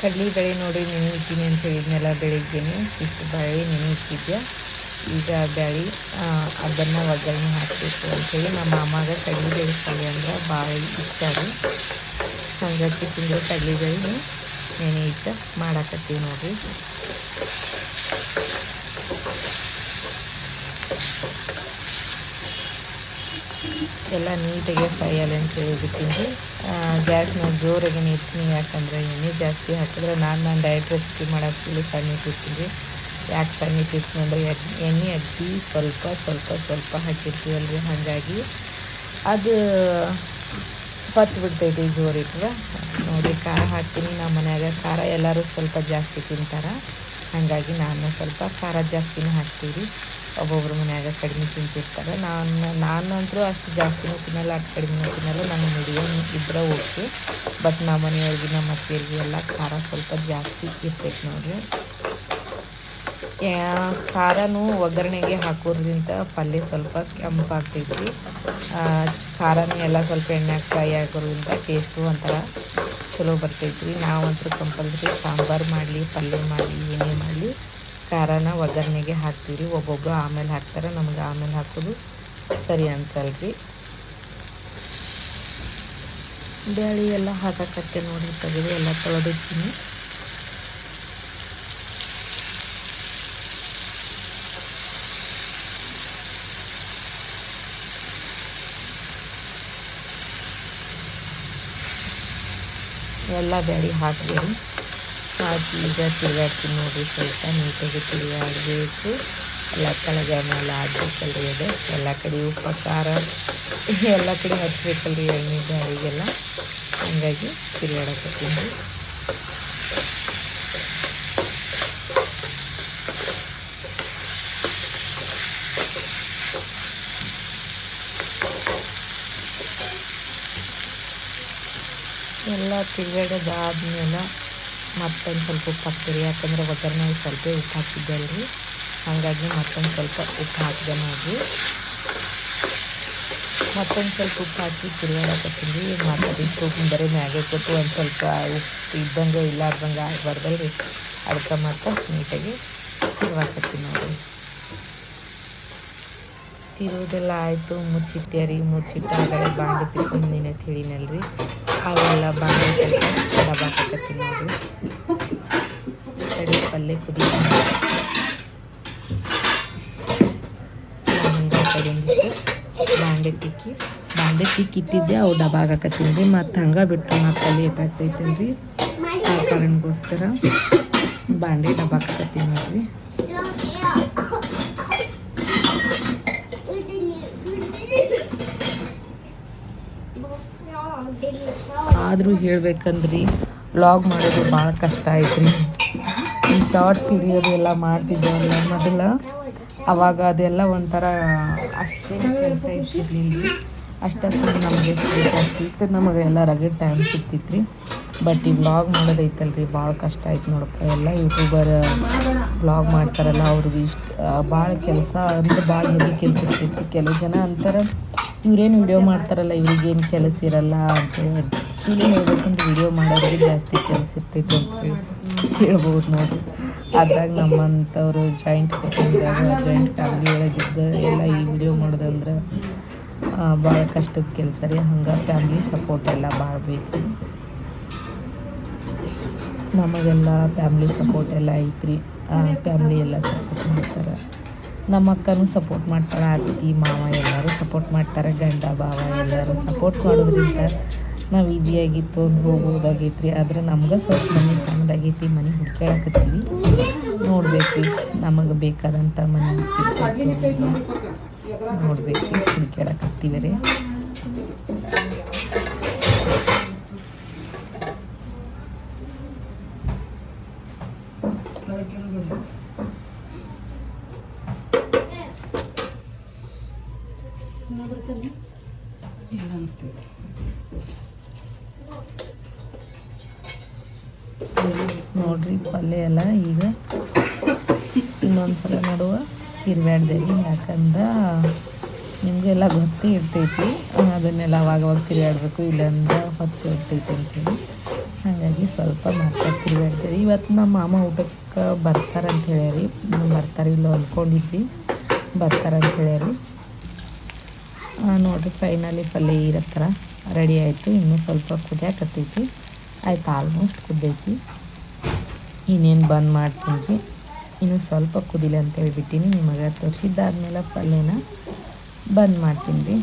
ಕಡ್ಲಿ ಬೇಳೆ ನೋಡಿ ನೆನೆ ಇಟ್ಟಿನಿ ಅಂತ ಹೇಳಿದ್ನೆಲ್ಲ ಬೆಳಿಗ್ಗೆನೆ. ಇಷ್ಟು ಬೇಳೆ ನೆನೆ ಇಟ್ಟಿದ್ದೆ ಈಗ ಬ್ಯಾಳಿ ಅದನ್ನು ಒಗ್ಗರಣೆ ಹಾಕಬೇಕು ಅಂತೇಳಿ ನಮ್ಮ ಮಾಮಾಗ ಕಡ್ಲಿ ಬೇಳೆ ಪಲ್ಯ ಅಂದ್ರೆ ಭಾಳ ಇಷ್ಟ ರೀ. ಹಂಗಾಗಿ ತಿಂಗಳು ಕಡ್ಲಿ ಬೇಳೆ ನೆನೆ ಇಟ್ಟು ಮಾಡಾಕತ್ತೀವಿ ನೋಡ್ರಿ. ಎಲ್ಲ ನೀಟಾಗಿ ಫ್ರೈ ಅಂತ ಹೇಳ್ಬಿಟ್ಟಿನಿ ಗ್ಯಾಸ್ನ ಜೋರಾಗಿ ನೆಚ್ಚಿನಿ ಯಾಕಂದರೆ ಎಣ್ಣೆ ಜಾಸ್ತಿ ಹಾಕಿದ್ರೆ ನಾನು ನಾನು ಡಯಟ್ ರೆಸಿಪಿ ಮಾಡೋಕ್ಕೆ ಸಣ್ಣ ಇಟ್ಟಿರ್ತೀನಿ ಯಾಕೆ ಸಣ್ಣ ಇಟ್ಟಿರ್ತೀನಿ ಅಂದರೆ ಎಣ್ಣೆ ಅಗ್ದಿ ಸ್ವಲ್ಪ ಸ್ವಲ್ಪ ಸ್ವಲ್ಪ ಹಾಕಿರ್ತೀವಲ್ರಿ ಹಾಗಾಗಿ ಅದು ಪತ್ತು ಬಿಡ್ತೈತಿ ಜೋರು ಇಟ್ರೆ. ನೋಡಿ, ಖಾರ ಹಾಕ್ತೀನಿ. ನಮ್ಮ ಮನ್ಯಾಗ ಖಾರ ಎಲ್ಲರೂ ಸ್ವಲ್ಪ ಜಾಸ್ತಿ ತಿಂತಾರೆ. ಹಾಗಾಗಿ ನಾನು ಸ್ವಲ್ಪ ಖಾರ ಜಾಸ್ತಿನೇ ಹಾಕ್ತೀವಿ ಒಬ್ಬೊಬ್ರು ಮನ್ಯಾಗ ಕಡಿಮೆ ತಿಂತಿರ್ತಾರೆ. ನಾನು, ನಾನಂತರೂ ಅಷ್ಟು ಜಾಸ್ತಿನೂ ತಿನ್ನಲ್ಲ ಅಷ್ಟು ಕಡಿಮೆನೂ ತಿನ್ನಲ್ಲ ನಾನು ಮೀಡಿಯಮ್ ಇದ್ರೆ ಓಕೆ ಬಟ್ ನಮ್ಮ ಮನೆಯವ್ರಿಗೆ, ನಮ್ಮ ಅತ್ತೆಯರಿಗೆ ಎಲ್ಲ ಖಾರ ಸ್ವಲ್ಪ ಜಾಸ್ತಿ ಇರ್ತೈತೆ ನೋಡ್ರಿ. ಖಾರನೂ ಒಗ್ಗರಣೆಗೆ ಹಾಕೋದ್ರಿಂದ ಪಲ್ಯ ಸ್ವಲ್ಪ ಕೆಂಪಾಗ್ತೈತಿ. ಖಾರನೂ ಎಲ್ಲ ಸ್ವಲ್ಪ ಎಣ್ಣೆ ಫ್ರೈ ಆಗೋದ್ರಿಂದ ಟೇಸ್ಟು ಒಂಥರ ಚಲೋ ಬರ್ತೈತಿ ನಾವಂತೂ ಕಂಪಲ್ಸರಿ ಸಾಂಬಾರು ಮಾಡಲಿ, ಪಲ್ಯ ಮಾಡಲಿ, ಏನೇ ಮಾಡಲಿ. ಖಾರನ ಒಗ್ಗರಣೆಗೆ ಹಾಕ್ತೀವಿ ಒಬ್ಬೊಬ್ಬರು ಆಮೇಲೆ ಹಾಕ್ತಾರೆ. ನಮ್ಗೆ ಆಮೇಲೆ ಹಾಕೋದು ಸರಿ ಅನ್ಸಲ್ರಿ. ಬ್ಯಾಳಿ ಎಲ್ಲ ಹಾಕಕತ್ತೆ ನೋಡಿ ತೆಗೆದು ಎಲ್ಲ ತೊಳೆದಿರ್ತೀನಿ. ಎಲ್ಲ ಬ್ಯಾಳಿ ಹಾಕ್ಬೇಡಿ. ಹಾಕಿ ಈಗ ತಿರುಗಾಡ್ತೀನಿ ನೋಡಿರಿ ಸ್ವಲ್ಪ ನೀಟಾಗಿ ತಿರುಗಾಡಬೇಕು. ಎಲ್ಲ ಕೆಳಗೆ ಮೇಲೆ ಆಡ್ಬೇಕಲ್ರಿ ಅದು. ಎಲ್ಲ ಕಡೆ ಉಪ್ಪು, ಖಾರ, ಎಲ್ಲ ಕಡೆ ಹಚ್ಬೇಕಲ್ರಿ ಎಣ್ಣೆ ಗಾಳಿಗೆಲ್ಲ. ಹಂಗಾಗಿ ತಿರುಗಾಡಕತ್ತೀನಿ ಎಲ್ಲ ತಿರುಗಾಡೋದಾದ್ಮೇಲೆ ಮತ್ತೊಂದು ಸ್ವಲ್ಪ ಉಪ್ಪು ಹಾಕ್ತೀರಿ. ಯಾಕಂದ್ರೆ ಒಗ್ಗರಣೆ ಸ್ವಲ್ಪ ಉಪ್ಪು ಹಾಕಿದ್ದೆ ಅಲ್ರಿ. ಹಾಗಾಗಿ ಮತ್ತೊಂದು ಸ್ವಲ್ಪ ಉಪ್ಪು ಹಾಕಿದೆ ನೋಡಿರಿ ಮತ್ತೊಂದು ಸ್ವಲ್ಪ ಉಪ್ಪು ಹಾಕಿ ತಿರುಗಾಡಕತ್ತೀನಿ ಮಾತಾಡಿಟ್ಟು ಉಪ್ಪು ಬರೀ ಮ್ಯಾಗೆ ಕೊಟ್ಟು ಒಂದು ಸ್ವಲ್ಪ ಉಪ್ಪು ಇದ್ದಂಗೆ ಇಲ್ಲಾರ್ದಂಗೆ ಆಗಬಾರ್ದಲ್ರಿ. ಅದಕ್ಕೆ ಮತ್ತೆ ನೀಟಾಗಿ ತಿರುಗಾಕತ್ತೀನಿ ನೋಡ್ರಿ ತಿರುವುದೆಲ್ಲ ಆಯಿತು ಮುಚ್ಚಿಟ್ಟೆ ರೀ ಮುಚ್ಚಿಟ್ಟು ಆಗಲೇ ಬಾಂಡೆ ತಿಕ್ಕೊಂಡಿನಿ ಅಂತ ಹೇಳಿನಲ್ರಿ ಅವೆಲ್ಲ ಬಾಂಡೆ ಸ್ವಲ್ಪ ಡಬ್ಬಾಕತ್ತೀನಿ ನೋಡ್ರಿ. ಕಡಿ ಪಲ್ಯ ಕುದಿ ಬಾಂಡೆ ತಿಕ್ಕಿ. ಬಾಂಡೆ ತಿಕ್ಕಿ ಇಟ್ಟಿದ್ದೆ, ಅವು ಡಬ್ಬಾಗ ಹಾಕತ್ತೀನಿ ರೀ ಮತ್ತು ಹಂಗೆ ಬಿಟ್ಟು ಮತ್ತೆ ಅಲ್ಲಿ ಏಟಾಗ್ತೈತೆ ರೀ ಆ ಕಾರಣಕ್ಕೋಸ್ಕರ ಬಾಂಡೆ ಡಬಾಕತ್ತೀನಿ ನೋಡ್ರಿ ಆದರೂ ಹೇಳ್ಬೇಕಂದ್ರಿ. ವ್ಲಾಗ್ ಮಾಡೋದು ಭಾಳ ಕಷ್ಟ ಐತ್ರಿ ಈ ಶಾರ್ಟ್ಸ್ ಹಿಡಿಯೋದು ಎಲ್ಲ ಮಾಡ್ತಿದ್ದೇವಲ್ಲ ಮೊದಲ. ಅವಾಗ ಅದೆಲ್ಲ ಒಂಥರ ಅಷ್ಟೇ ಕೆಲಸ ಇರ್ತಿರ್ಲಿಲ್ಲ ಅಷ್ಟು ನಮಗೆ ಸಿಗ್ತಿತ್ತು ನಮಗೆ ಎಲ್ಲ ರಗಡ್ ಟೈಮ್ ಸಿಕ್ತಿತ್ತು ರೀ ಬಟ್ ಈ ಬ್ಲಾಗ್ ಮಾಡೋದೈತಲ್ರಿ, ಭಾಳ ಕಷ್ಟ ಆಯ್ತು ನೋಡಪ್ಪ. ಎಲ್ಲ ಯೂಟ್ಯೂಬರ್ ಬ್ಲಾಗ್ ಮಾಡ್ತಾರಲ್ಲ ಅವ್ರಿಗೆ ಇಷ್ಟು, ಭಾಳ ಕೆಲಸ ಅಂದ್ರೆ ಭಾಳ ಹೆವಿ ಕೆಲಸ ಇರ್ತೈತಿ ಕೆಲವು ಜನ ಅಂತಾರೆ ಇವ್ರೇನು ವಿಡಿಯೋ ಮಾಡ್ತಾರಲ್ಲ ಇವ್ರಿಗೇನು ಕೆಲಸ ಇರಲ್ಲ ಅಂತೇಳಿ ಆ್ಯಕ್ಚುಲಿ ಹೇಳ್ಬೇಕಂದ್ರೆ ವಿಡಿಯೋ ಮಾಡೋದ್ರಿಗೆ ಜಾಸ್ತಿ ಕೆಲಸ ಇರ್ತೈತೆ ಅಂತ ಹೇಳಿ ಹೇಳ್ಬೋದು ನೋಡಿ. ಅದ್ರಾಗ ನಮ್ಮಂಥವ್ರು ಜಾಯಿಂಟ್ ಜಾಯಿಂಟ್ ಫ್ಯಾಮಿಲಿ ಒಳಗಿದ್ದ ಎಲ್ಲ ಈ ವಿಡಿಯೋ ಮಾಡೋದಂದ್ರೆ ಭಾಳ ಕಷ್ಟದ ಕೆಲಸ ರೀ. ಹಂಗೆ ಫ್ಯಾಮ್ಲಿ ಸಪೋರ್ಟ್ ಎಲ್ಲ ಭಾಳ ಬೇಕು ನಮಗೆಲ್ಲ ಫ್ಯಾಮ್ಲಿ ಸಪೋರ್ಟ್ ಎಲ್ಲ ಐತ್ರಿ. ಫ್ಯಾಮ್ಲಿ ಎಲ್ಲ ಸಪೋರ್ಟ್ ಮಾಡ್ತಾರೆ. ನಮ್ಮ ಅಕ್ಕನೂ ಸಪೋರ್ಟ್ ಮಾಡ್ತಾಳೆ ಅತ್ತಿ ಮಾವ ಎಲ್ಲರೂ ಸಪೋರ್ಟ್ ಮಾಡ್ತಾರೆ, ಗಂಡ, ಭಾವ ಎಲ್ಲರೂ ಸಪೋರ್ಟ್ ಮಾಡೋದ್ರಿಂದ ನಾವು ಈಸಿಯಾಗಿ ತೊಂದು ಹೋಗ್ಬೋದಾಗೈತ್ರಿ ಆದ್ರೆ ನಮ್ಗೆ ಸ್ವಲ್ಪ ಮನೆ ಸಣ್ಣದಾಗೈತಿ, ಮನೆ ಹುಡ್ಕ್ಯಾಡಕತ್ತೀವಿ ನೋಡ್ಬೇಕು, ನಮಗೆ ಬೇಕಾದಂಥ ಮನೆ ಸಿಗ್ತೈತಿ ನೋಡ್ಬೇಕು ಹುಡ್ಕ್ಯಾಡಕತ್ತೀವಿ ರೀ. ಇಲ್ಲ ಅನಿಸ್ತೈತಿ. ನೋಡ್ರಿ ಪಲ್ಯ ಎಲ್ಲ ಈಗ ಇನ್ನೊಂದ್ಸಲ ನೋಡುವ ನಡುವ ಯಾಕಂದ ರೀ ಯಾಕಂದ್ರೆ ನಿಮಗೆಲ್ಲ ಗೊತ್ತೇ ಇರ್ತೈತಿ ಅದನ್ನೆಲ್ಲ ಅವಾಗ ಅವಾಗ ತಿರುಗಾಡ್ಬೇಕು ಇಲ್ಲಾಂದ್ರೆ ಹೊತ್ತು ಇರ್ತೈತಿ ಅಂತೇಳಿ. ಹಾಗಾಗಿ ಸ್ವಲ್ಪ ಮತ್ತೆ ತಿರುಗಾಡ್ತೀರಿ ರೀ ಇವತ್ತು ನಮ್ಮ ಮಾಮ ಊಟಕ್ಕೆ ಬರ್ತಾರಂತ ಹೇಳ್ಯಾರಿ. ಬರ್ತಾರೆ ಇಲ್ಲೋ ಅಂದ್ಕೊಂಡಿದ್ವಿ ಬರ್ತಾರಂತ ಹೇಳ್ಯಾರಿ. ನೋಡ್ರಿ ಫೈನಲಿ ಪಲ್ಯ ಇರತ್ತರ ರೆಡಿ ಆಯಿತು. ಇನ್ನೂ ಸ್ವಲ್ಪ ಕುದಿಯಾಕತ್ತೈತಿ. ಆಯ್ತು ಆಲ್ಮೋಸ್ಟ್ ಕುದ್ದೈತಿ. ಇನ್ನೇನು ಬಂದ್ ಮಾಡ್ತೀನಿ ಇನ್ನೂ ಸ್ವಲ್ಪ ಕುದಿಲಿ ಅಂತ ಹೇಳ್ಬಿಟ್ಟಿನಿ. ನಿಮಗೆ ತೋರಿಸಿದ್ದಾದ್ಮೇಲೆ ಪಲ್ಯನ ಬಂದ್ ಮಾಡ್ತೀನಿ ರೀ.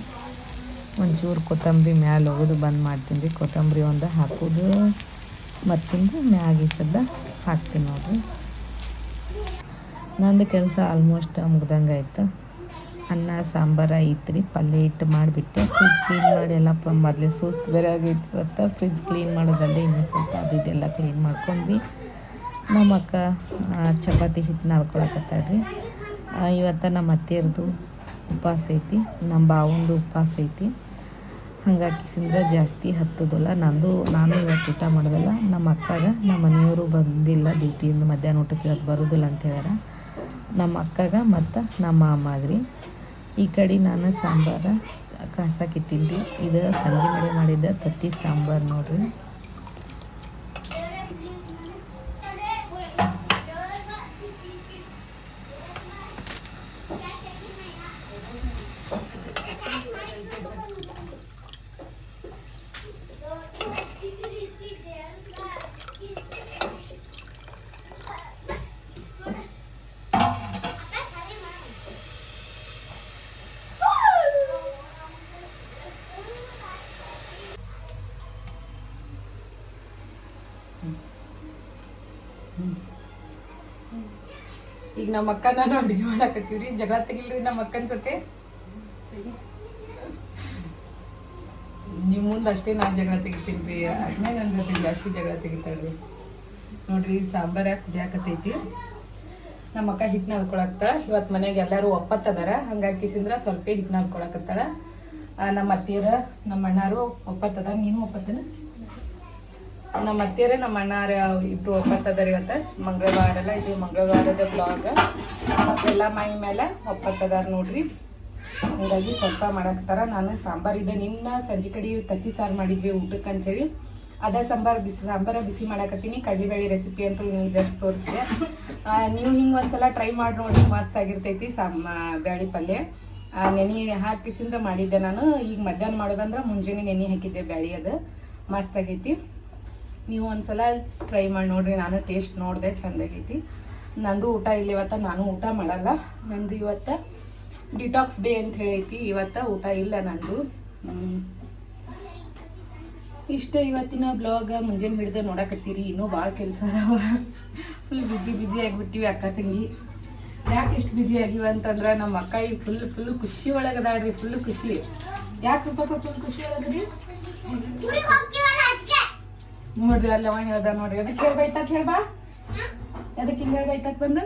ಒಂಚೂರು ಕೊತ್ತಂಬರಿ ಮ್ಯಾಲೆ ಹೋಗೋದು ಬಂದ್ ಮಾಡ್ತೀನಿ ರೀ. ಕೊತ್ತಂಬರಿ ಒಂದು ಹಾಕೋದು. ಮತ್ತಿಂದು ಮ್ಯಾಗಿ ಸದ್ದ ಹಾಕ್ತೀನಿ ನೋಡಿರಿ. ನಂದು ಕೆಲಸ ಆಲ್ಮೋಸ್ಟ್ ಮುಗ್ದಂಗೆ ಆಯ್ತು ಅನ್ನ, ಸಾಂಬಾರು ಐತ್ರಿ. ಪಲ್ಯ ಇಟ್ಟು ಮಾಡಿಬಿಟ್ಟೆ ಫ್ರಿಜ್ ಕ್ಲೀನ್ ಮಾಡಿ ಎಲ್ಲ ಮೊದಲೇ ಸುಸ್ತು ಬೇರೆ ಆಗೈತಿ ಇವತ್ತು ಫ್ರಿಜ್ ಕ್ಲೀನ್ ಮಾಡೋದಲ್ಲ ಇನ್ನೂ ಸ್ವಲ್ಪ ಅದು ಇದೆಲ್ಲ ಕ್ಲೀನ್ ಮಾಡ್ಕೊಂಡ್ವಿ. ನಮ್ಮ ಅಕ್ಕ ಚಪಾತಿ ಹಿಟ್ಟು ನಾದ್ಕೊಳಕತ್ತಾಳ್ರಿ ಇವತ್ತು ನಮ್ಮ ಅತ್ತೆಯರ್ದು ಉಪವಾಸ ಐತಿ. ನಮ್ಮ ಬಾವಂದು ಉಪವಾಸ ಐತಿ. ಹಂಗಾಕಿಸಿಂದ್ರೆ ಜಾಸ್ತಿ ಹತ್ತದಲ್ಲ. ನಂದು, ನಾನು ಇವತ್ತು ಊಟ ಮಾಡೋದಲ್ಲ. ನಮ್ಮ ಅಕ್ಕಾಗ, ನಮ್ಮ ಮನೆಯವರು ಬಂದಿಲ್ಲ ಡ್ಯೂಟಿಯಿಂದ ಮಧ್ಯಾಹ್ನ ಊಟಕ್ಕೆ ಇವತ್ತು ಬರೋದಿಲ್ಲ ಅಂತ ಹೇಳ್ಯಾರ. ನಮ್ಮ ಅಕ್ಕಗ ಮತ್ತು ನಮ್ಮ ಮಾಮಾಗ್ರಿ. ಈ ಕಡೆ ನಾನು ಸಾಂಬಾರ ರೀ ಇದು ಸಂಜೆ ಮಳೆ ಮಾಡಿದ್ದ ತತ್ತಿ ಸಾಂಬಾರು ನೋಡ್ರಿ. ನಮ್ಮ ಅಕ್ಕ ನಾನು ಅಡುಗೆ ಮಾಡಾಕತ್ತೀವ್ರಿ. ಜಗಳ ತೆಗಿಲ್ರಿ ನಮ್ಮ ಅಕ್ಕನ ಜೊತೆ. ನಿಮ್ಮ ಮುಂದೆ ಅಷ್ಟೇ ನಾನು ಜಗಳ ತೆಗಿತೀನಿ ರೀ ಅದನ್ನೇ ನನ್ನ ಜೊತೆ ಜಾಸ್ತಿ ಜಗಳ ತೆಗಿತಾಳ್ರಿ. ನೋಡ್ರಿ, ಸಾಂಬಾರ ಕುದಿಯಾಕತೈತಿ ನಮ್ಮ ಅಕ್ಕ ಹಿಟ್ಟು ನಾದ್ಕೊಳಕ್ತಾಳ ಇವತ್ತು ಮನೆಗೆ ಎಲ್ಲರೂ ಒಪ್ಪತ್ತದಾರ. ಹಂಗಾಕಿಸಿಂದ್ರ ಸ್ವಲ್ಪ ಹಿಟ್ಟು ನಾದ್ಕೊಳಕತ್ತಾಳ ನಮ್ಮ ಅತ್ತಿಯರ ನಮ್ಮ ಅಣ್ಣಾರು ಒಪ್ಪತ್ತದ ನೀನು ಒಪ್ಪತ್ತನ? ನಮ್ಮ ಅತ್ತೆಯರೇ, ನಮ್ಮ ಅಣ್ಣಾರ, ಇಬ್ರು ಒಪ್ಪತ್ತದಾರ ಇವತ್ತ. ಮಂಗಳವಾರ ಅಲ್ಲ ಇದು, ಮಂಗಳವಾರದ ಬ್ಲಾಗ್ ಎಲ್ಲ ಮೈ ಮೇಲೆ ಒಪ್ಪತ್ತದಾರ ನೋಡ್ರಿ. ಹಂಗಾಗಿ ಸ್ವಲ್ಪ ಮಾಡಾಕತ್ತಾರ ನಾನು ಸಾಂಬಾರ್ ಇದೆ. ನಿನ್ನ ಸಂಜೆ ಕಡೆ ತತ್ತಿ ಸಾರು ಮಾಡಿದ್ವಿ ಊಟಕ್ಕೆ ಅಂತೇಳಿ. ಅದ ಸಾಂಬಾರ್ ಬಿಸಿ, ಸಾಂಬಾರ ಬಿಸಿ ಮಾಡಾಕತ್ತೀನಿ. ಕಡಲೆಬೇಳೆ ರೆಸಿಪಿ ಅಂತ ನಿಮ್ಗೆ ಜಸ್ಟ್ ತೋರಿಸಿದೆ. ನೀವು ಹಿಂಗೆ ಒಂದ್ಸಲ ಟ್ರೈ ಮಾಡಿ ನೋಡಿ ಮಸ್ತ್ ಆಗಿರ್ತೈತಿ ಸಾಂ ಬ್ಯಾಳಿ ಪಲ್ಯ. ನೆನೆ ಹಾಕಿಸಿಂದ ಮಾಡಿದ್ದೆ ನಾನು. ಈಗ ಮಧ್ಯಾಹ್ನ ಮಾಡೋದಂದ್ರೆ ಮುಂಜಾನೆ ನೆನೆ ಹಾಕಿದ್ದೆ ಬ್ಯಾಳಿ ಅದು. ಮಸ್ತ್ ಆಗೈತಿ. ನೀವು ಒಂದ್ಸಲ ಟ್ರೈ ಮಾಡಿ ನೋಡ್ರಿ, ನಾನು ಟೇಸ್ಟ್ ನೋಡಿದೆ ಚೆಂದಾಗೈತಿ ನಂದು ಊಟ ಇಲ್ಲ ಇವತ್ತ ನಾನು ಊಟ ಮಾಡಲ್ಲ. ನಂದು ಇವತ್ತ ಡಿಟಾಕ್ಸ್ ಡೇ ಅಂತ ಹೇಳೈತಿ. ಇವತ್ತ ಊಟ ಇಲ್ಲ ನಂದು. ಇಷ್ಟೇ ಇವತ್ತಿನ ಬ್ಲಾಗ್ ಮುಂಜಾನೆ ಹಿಡ್ದೆ ನೋಡಕತ್ತೀರಿ. ಇನ್ನೂ ಭಾಳ ಕೆಲಸ ಅದಾವ. ಫುಲ್ ಬಿಜಿ ಬಿಜಿ ಆಗಿಬಿಟ್ಟಿವಿ ಅಕ್ಕ ತಂಗಿ. ಯಾಕೆ ಇಷ್ಟು ಬ್ಯುಸಿ ಆಗಿವ ಅಂತಂದ್ರೆ ನಮ್ಮ ಅಕ್ಕ ಈ ಫುಲ್ ಫುಲ್ ಖುಷಿ ಒಳಗದಾಳ್ರಿ ಫುಲ್ ಖುಷಿ. ಯಾಕೆ ಫುಲ್ ಖುಷಿ ಒಳಗದ್ರಿ? ನೋಡ್ರಿ ಅಲ್ಲವ ಹೇಳ್ದ ನೋಡ್ರಿ. ಅದಕ್ಕೆ ಹೇಳ್ಬೈತಾಕ್ ಹೇಳ್ಬಾ? ಅದಕ್ಕೆ ಹಿಂಗೆ ಹೇಳ್ಬೈತಾಕ್ ಬಂದು?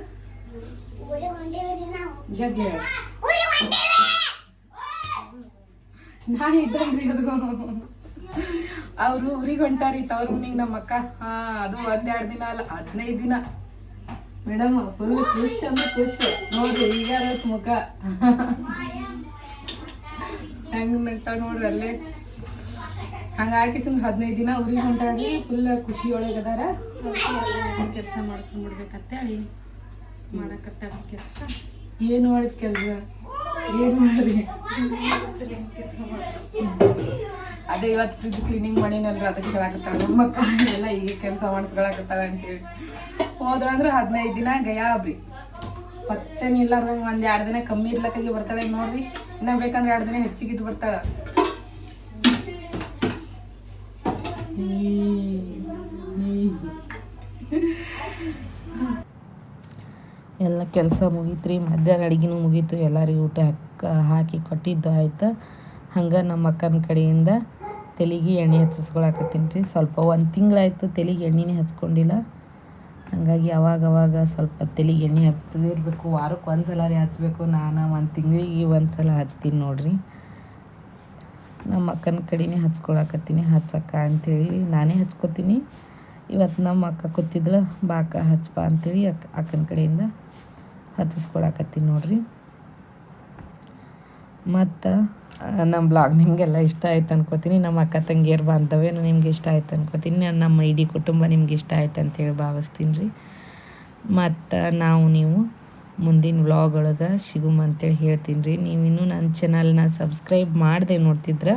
ಜಗ್ಗಿ ಹೇಳ ಊರಿಗೆ ಹೊಂಟೇವೆ ನಾ ಇದ್ದನ್ರಿ ಅದು. ಅವ್ರು ಊರಿಗೆ ಹೊಂಟಾರಿ ತವ್ರ ಮನಿಗೆ ನಮ್ಮ ಅಕ್ಕ ಹಾ, ಅದು ಒಂದೆರಡು ದಿನ ಅಲ್ಲ, ಹದಿನೈದು ದಿನ. ಮೇಡಮ್ ಫುಲ್ ಖುಷ್ ಅಂದ್ರೆ ಖುಷ್. ನೋಡ್ರಿ ಈಗ ಮುಖ. ಹೆಂಗ್ ನಗ್ತಾ ನೋಡ್ರಿ ಅಲ್ಲೇ. ಹಂಗಾಗಿ ಸುಮ್ ಹದಿನೈದು ದಿನ ಊರಿಗೆ ಹೊಂಟಾಗಿ ಫುಲ್ ಖುಷಿ ಒಳಗದಾರ ಕೆಲಸ ಮಾಡಿಸ್ಕೊಂಡ್ಬಿಡ್ಬೇಕಂತೇಳಿ ಮಾಡಕತ್ತ ಕೆಲಸ. ಏನು ಮಾಡಿದ ಕೆಲಸ? ಏನು ಮಾಡಿ? ಅದೇ ಇವತ್ತು ಫ್ರಿಜ್ ಕ್ಲೀನಿಂಗ್ ಮಾಡಿನಲ್ರ, ಅದಕ್ಕೆ ಹೇಳಕತ್ತಾಳ ನಮ್ಮ ಮಕ್ಕಳು ಎಲ್ಲ ಈಗ ಕೆಲಸ ಮಾಡಿಸ್ಕೊಳಕತ್ತಾಳ ಅಂತೇಳಿ. ಹೋದ್ರ ಅಂದ್ರೆ ಹದಿನೈದು ದಿನ ಗಯಾಬ್ರಿ ಮತ್ತೇನಿಲ್ಲಾರ್ದಂಗೆ ಒಂದ್ ಎರಡು ದಿನ ಕಮ್ಮಿ ಇರ್ಲಕ್ಕಾಗಿ ಬರ್ತಾಳೆ ನೋಡ್ರಿ. ಇನ್ನ ಬೇಕಂದ್ರೆ ಎರಡು ದಿನ ಹೆಚ್ಚಿಗೆ ಇದ್ ಬರ್ತಾಳ. ಎಲ್ಲ ಕೆಲಸ ಮುಗೀತು ರೀ ಮಧ್ಯಾಹ್ನ ಅಡುಗೆನೂ ಮುಗೀತು, ಎಲ್ಲರಿಗೂ ಊಟ ಹಾಕ ಕೊಟ್ಟಿದ್ದು ಆಯ್ತು. ಹಂಗೆ ನಮ್ಮ ಅಕ್ಕನ ಕಡೆಯಿಂದ ತಲೆಗೆ ಎಣ್ಣೆ ಹಚ್ಚಿಸ್ಕೊಳಕತ್ತೀನಿ. ರೀ ಸ್ವಲ್ಪ ಒಂದು ತಿಂಗಳಾಯ್ತು ತಲೆಗೆ ಎಣ್ಣೆನೇ ಹಚ್ಕೊಂಡಿಲ್ಲ. ಹಾಗಾಗಿ ಅವಾಗ ಅವಾಗ ಸ್ವಲ್ಪ ತಲೆಗೆ ಎಣ್ಣೆ ಹಚ್ಚದೇ ಇರಬೇಕು. ವಾರಕ್ಕೆ ಒಂದು ಸಲ ರೀ ಹಚ್ಚಬೇಕು ನಾನು ಒಂದು ತಿಂಗಳಿಗೆ ಒಂದು ಸಲ ಹಚ್ತೀನಿ ನೋಡ್ರಿ. ನಮ್ಮ ಅಕ್ಕನ ಕಡೆನೇ ಹಚ್ಕೊಳಕತ್ತೀನಿ, ಹಚ್ಚಕ್ಕ ಅಂಥೇಳಿ ನಾನೇ ಹಚ್ಕೊತೀನಿ. ಇವತ್ತು ನಮ್ಮ ಅಕ್ಕ ಕೂತಿದ್ಳು ಬಾಕ ಹಚ್ಪ ಅಂಥೇಳಿ ಅಕ್ಕ ಅಕ್ಕನ ಕಡೆಯಿಂದ ಹಚ್ಚಿಸ್ಕೊಳಕತ್ತೀನಿ ನೋಡ್ರಿ. ಮತ್ತು? ನಮ್ಮ ಬ್ಲಾಗ್ ನಿಮಗೆಲ್ಲ ಇಷ್ಟ ಆಯ್ತು ಅನ್ಕೋತೀನಿ. ನಮ್ಮ ಅಕ್ಕ ತಂಗಿಯರು ಬಾಂಧವ್ಯನೂ ನಿಮ್ಗೆ ಇಷ್ಟ ಆಯ್ತು ಅನ್ಕೋತೀನಿ. ನಾನು ನಮ್ಮ ಇಡೀ ಕುಟುಂಬ ನಿಮ್ಗೆ ಇಷ್ಟ ಆಯ್ತು ಅಂತೇಳಿ ಭಾವಿಸ್ತೀನಿ ರೀ. ಮತ್ತು ನಾವು ನೀವು? ಮುಂದಿನ ವ್ಲಾಗ್ ಒಳಗೆ ಸಿಗುಮ ಅಂತೇಳಿ ಹೇಳ್ತೀನಿ ರೀ ನೀವು ಇನ್ನೂ ನನ್ನ ಚಾನಲ್ನ ಸಬ್ಸ್ಕ್ರೈಬ್ ಮಾಡಿದೆ ನೋಡ್ತಿದ್ರೆ,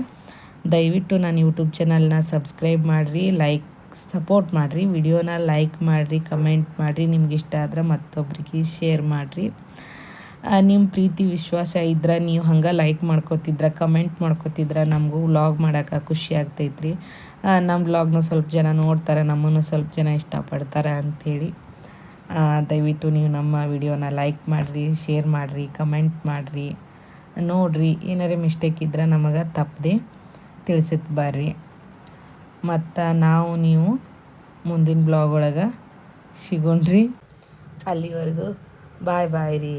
ದಯವಿಟ್ಟು ನನ್ನ ಯೂಟ್ಯೂಬ್ ಚಾನಲ್ನ ಸಬ್ಸ್ಕ್ರೈಬ್ ಮಾಡಿರಿ ಲೈಕ್ ಸಪೋರ್ಟ್ ಮಾಡಿರಿ ವಿಡಿಯೋನ ಲೈಕ್ ಮಾಡಿರಿ ಕಮೆಂಟ್ ಮಾಡಿರಿ, ನಿಮ್ಗೆ ಇಷ್ಟ ಆದ್ರೆ ಮತ್ತೊಬ್ರಿಗೆ ಶೇರ್ ಮಾಡಿರಿ. ನಿಮ್ಮ ಪ್ರೀತಿ, ವಿಶ್ವಾಸ ಇದ್ರೆ ನೀವು ಹಂಗೆ ಲೈಕ್ ಮಾಡ್ಕೋತಿದ್ರ ಕಮೆಂಟ್ ಮಾಡ್ಕೋತಿದ್ರ, ನಮಗೂ ವ್ಲಾಗ್ ಮಾಡೋಕೆ ಖುಷಿ ಆಗ್ತೈತ್ರಿ. ನಮ್ಮ ವ್ಲಾಗ್ನ ಸ್ವಲ್ಪ ಜನ ನೋಡ್ತಾರೆ, ನಮ್ಮನ್ನು ಸ್ವಲ್ಪ ಜನ ಇಷ್ಟಪಡ್ತಾರೆ ಅಂಥೇಳಿ ದಯವಿಟ್ಟು ನೀವು ನಮ್ಮ ವಿಡಿಯೋನ ಲೈಕ್ ಮಾಡಿರಿ, ಶೇರ್ ಮಾಡಿರಿ, ಕಮೆಂಟ್ ಮಾಡಿರಿ, ನೋಡಿರಿ. ಏನಾರೇ ಮಿಸ್ಟೇಕ್ ಇದ್ರೆ ನಮಗೆ ತಪ್ಪದೆ ತಿಳಿಸಿತ್ ಬರ್ರಿ. ಮತ್ತು ನಾವು ನೀವು ಮುಂದಿನ ಬ್ಲಾಗ್ ಒಳಗೆ ಸಿಗೋಣ್ರಿ. ಅಲ್ಲಿವರೆಗೂ ಬಾಯ್ ಬಾಯ್ ರೀ.